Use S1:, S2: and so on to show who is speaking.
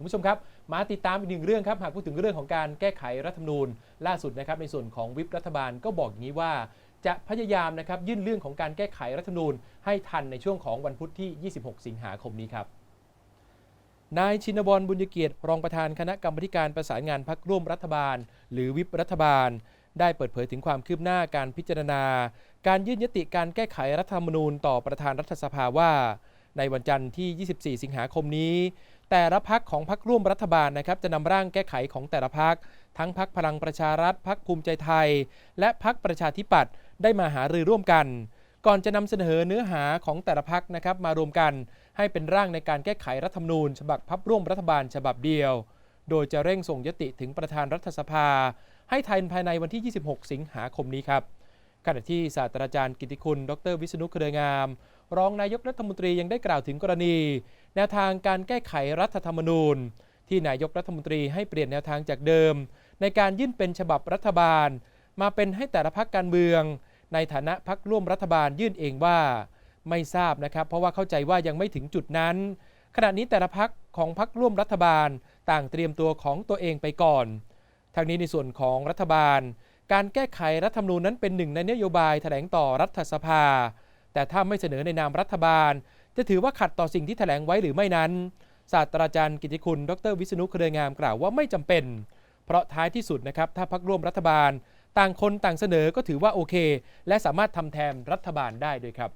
S1: คุณผู้ชมครับ มาติดตามอีกหนึ่งเรื่องครับ หากพูดถึงเรื่องของการแก้ไขรัฐธรรมนูญ ล่าสุดนะครับในส่วนของวิปรัฐบาลก็บอกอย่างนี้ว่า จะพยายามนะครับยื่นเรื่องของการแก้ไขรัฐธรรมนูญ ให้ทันในช่วงของวันพุธที่ 26 สิงหาคมนี้ครับนายชินวรบุญเกียรติรองประธานคณะกรรมการประสานงานพักร่วมรัฐบาล หรือวิปรัฐบาล ได้เปิดเผยถึงความคืบหน้าการพิจารณา การยื่นยติการแก้ไขรัฐธรรมนูญต่อประธานรัฐสภาว่า ในวันจันทร์ที่ 24 สิงหาคมนี้ แต่ละพักของพักร่วมรัฐบาลนะครับจะนำร่างแก้ไขของแต่ละพัก ทั้งพักพลังประชารัฐพักภูมิใจไทย และพักประชาธิปัตย์ได้มาหารือร่วมกัน ก่อนจะนำเสนอเนื้อหาของแต่ละพักนะครับมารวมกัน ให้เป็นร่างในการแก้ไขรัฐธรรมนูญ ฉบับพับร่วมรัฐบาลฉบับเดียว โดยจะเร่งส่งยติถึงประธานรัฐสภา ให้ทันภายในวันที่ 26 สิงหาคมนี้ครับ ขณะที่ศาสตราจารย์กิติคุณ ดรวิษณุเครืองาม รองนายกรัฐมนตรียังได้กล่าวถึงกรณี แนวทางการแก้ไขรัฐธรรมนูญ ที่นายกรัฐมนตรีให้เปลี่ยนแนวทางจากเดิม ในการยื่นเป็นฉบับรัฐบาล มาเป็นให้แต่ละพักการเมือง ในฐานะพักร่วมรัฐบาลยื่นเองว่า ไม่ทราบนะครับ เพราะว่าเข้าใจว่ายังไม่ถึงจุดนั้น ขณะนี้แต่ละพักของพักร่วมรัฐบาล ต่างเตรียมตัวของตัวเองไปก่อนทางนี้ในส่วนของรัฐบาล การแก้ไขรัฐธรรมนูญนั้นเป็นหนึ่งในนโยบายแถลงต่อรัฐสภา แต่ถ้าไม่เสนอในนามรัฐบาล จะถือว่าขัดต่อสิ่งที่แถลงไว้หรือไม่นั้นศาสตราจารย์กิติคุณ ดรวิษณุเครืองามกล่าวว่าไม่จำเป็น เพราะท้ายที่สุดนะครับถ้าพักร่วมรัฐบาล ต่างคนต่างเสนอก็ถือว่าโอเค และสามารถทำแทนรัฐบาลได้ด้วยครับ